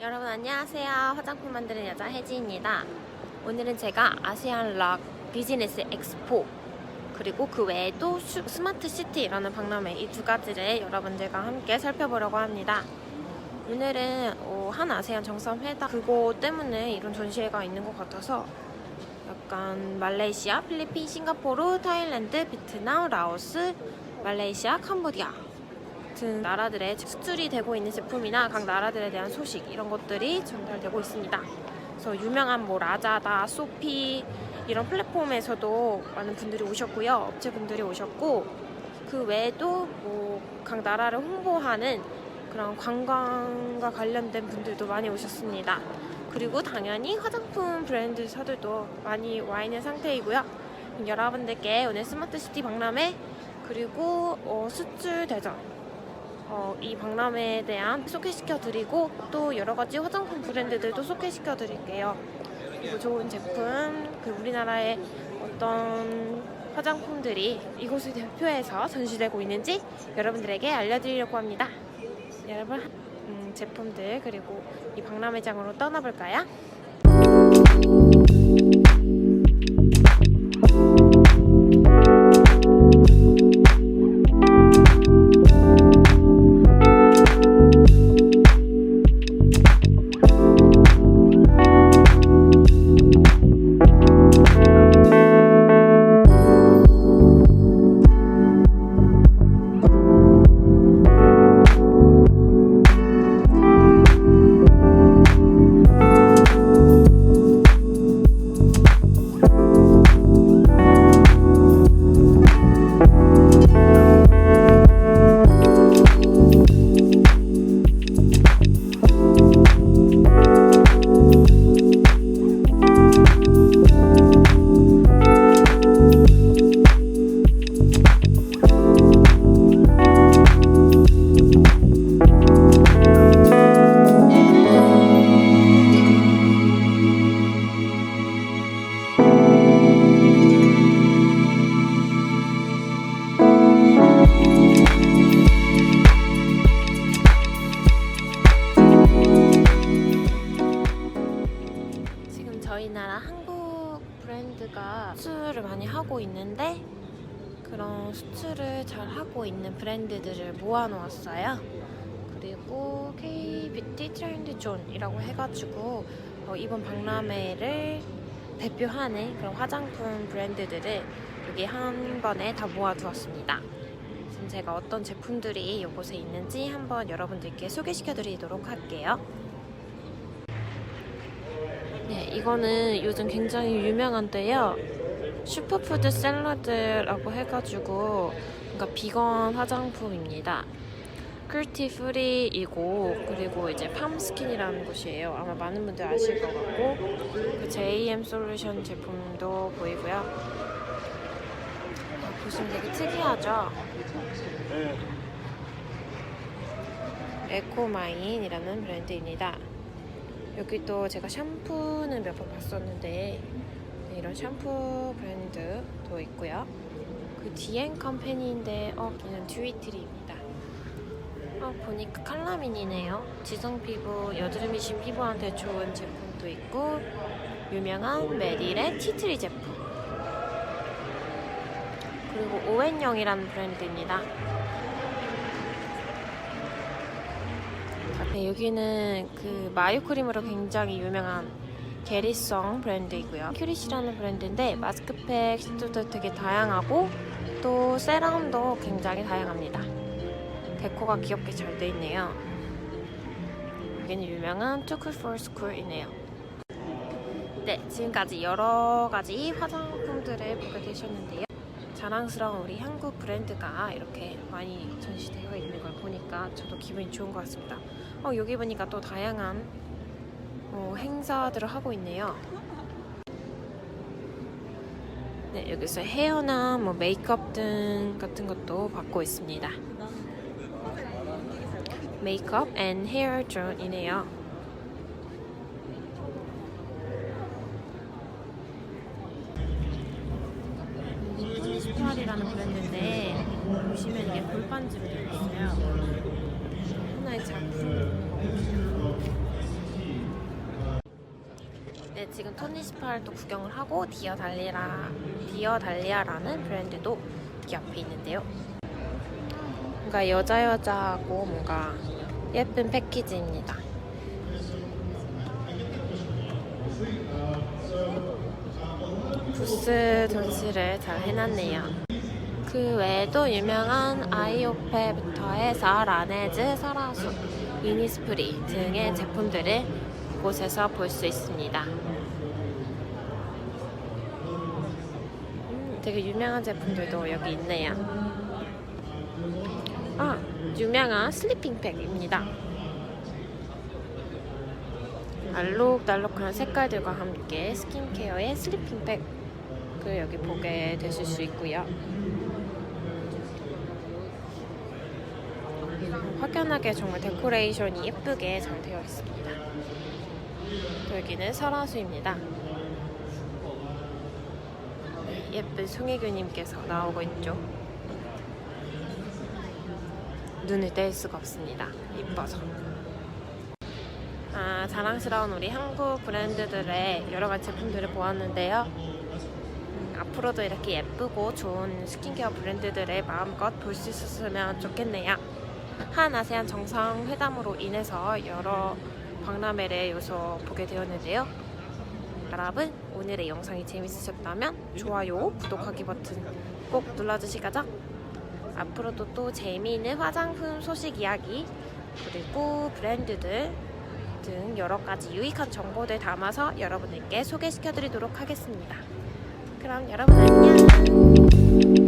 여러분 안녕하세요. 화장품 만드는 여자 혜지입니다. 오늘은 제가 아시안 락 비즈니스 엑스포 그리고 그 외에도 슈- 스마트 시티라는 박람회 이 두 가지를 여러분들과 함께 살펴보려고 합니다. 오늘은 어, 한 아세안 정상회담 그거 때문에 이런 전시회가 있는 것 같아서 약간 말레이시아, 필리핀, 싱가포르, 타일랜드, 베트남, 라오스, 말레이시아, 캄보디아 같은 나라들의 수출이 되고 있는 제품이나 각 나라들에 대한 소식 이런 것들이 전달되고 있습니다. 그래서 유명한 뭐 라자다, 소피 이런 플랫폼에서도 많은 분들이 오셨고요. 업체분들이 오셨고 그 외에도 뭐 각 나라를 홍보하는 그런 관광과 관련된 분들도 많이 오셨습니다. 그리고 당연히 화장품 브랜드사들도 많이 와 있는 상태이고요. 여러분들께 오늘 스마트시티 박람회 그리고 어, 수출 대전 어, 이 박람회에 대한 소개시켜 드리고 또 여러 가지 화장품 브랜드들도 소개시켜 드릴게요. 그리고 좋은 제품, 그 우리나라의 어떤 화장품들이 이곳을 대표해서 전시되고 있는지 여러분들에게 알려드리려고 합니다. 여러분, 음, 제품들 그리고 이 박람회장으로 떠나볼까요? 있는데 그런 수출을 잘 하고 있는 브랜드들을 모아놓았어요. 그리고 K-뷰티 트렌드 존이라고 해가지고 어, 이번 박람회를 대표하는 그런 화장품 브랜드들을 여기 한 번에 다 모아두었습니다. 지금 제가 어떤 제품들이 이곳에 있는지 한번 여러분들께 소개시켜드리도록 할게요. 네, 이거는 요즘 굉장히 유명한데요. 슈퍼푸드 샐러드라고 해가지고 그러니까 비건 화장품입니다. 크루티 프리이고 그리고 이제 팜스킨이라는 곳이에요. 아마 많은 분들 아실 것 같고 그 JM 솔루션 제품도 보이고요. 어, 보시면 되게 특이하죠. 에코마인이라는 브랜드입니다. 여기 또 제가 샴푸는 몇 번 봤었는데 네, 이런 샴푸 브랜드도 있고요. 그 디엔 컴퍼니인데 어 얘는 듀이트리입니다. 어 보니까 칼라민이네요. 지성 피부 여드름이신 피부한테 좋은 제품도 있고 유명한 메릴의 티트리 제품 그리고 오웬영이라는 브랜드입니다. 네, 여기는 그 마요 크림으로 굉장히 유명한 게리성 브랜드이고요. 큐리시라는 브랜드인데 마스크팩 시트도 되게 다양하고 또 세럼도 굉장히 다양합니다. 데코가 귀엽게 잘 돼 있네요. 여기는 유명한 투쿨 school이네요. 네, 지금까지 여러 가지 화장품들을 보게 되셨는데요. 자랑스러운 우리 한국 브랜드가 이렇게 많이 전시되어 있는 걸 보니까 저도 기분이 좋은 것 같습니다. 어, 여기 보니까 또 다양한 어, 행사들을 하고 있네요. 네, 여기서 헤어나 뭐 메이크업 등 같은 것도 받고 있습니다. 메이크업 앤 헤어 존이네요. 포니스토알이라는 브랜드인데 보시면 이게 골반지로 있어요. 하나의 작품 네, 지금 토니18도 구경을 하고 디어 달리라, 디어 달리아라는 브랜드도 여기 앞에 있는데요. 뭔가 여자 여자하고 뭔가 예쁜 패키지입니다. 부스 전시를 잘 해놨네요. 그 외에도 유명한 아이오페부터 해서 라네즈, 설화수, 이니스프리 등의 제품들을 이 곳에서 볼 수 있습니다. 음, 되게 유명한 제품들도 여기 있네요. 아, 유명한 슬리핑백입니다. 알록달록한 색깔들과 함께 스킨케어의 슬리핑백을 여기 보게 되실 수 있고요. 확연하게 정말 데코레이션이 예쁘게 잘 되어 있습니다. 또 여기는 설화수입니다. 네, 예쁜 송혜교님께서 나오고 있죠. 눈을 뗄 수가 없습니다. 이뻐서. 아, 자랑스러운 우리 한국 브랜드들의 여러 가지 제품들을 보았는데요. 음, 앞으로도 이렇게 예쁘고 좋은 스킨케어 브랜드들을 마음껏 볼 수 있었으면 좋겠네요. 한 아세안 정상회담으로 인해서 여러 박람회를 여기서 보게 되었는데요. 여러분 오늘의 영상이 재밌으셨다면 좋아요, 구독하기 버튼 꼭 눌러주시겠죠? 앞으로도 또 재미있는 화장품 소식 이야기 그리고 브랜드들 등 여러 가지 유익한 정보들 담아서 여러분들께 소개시켜드리도록 하겠습니다. 그럼 여러분 안녕!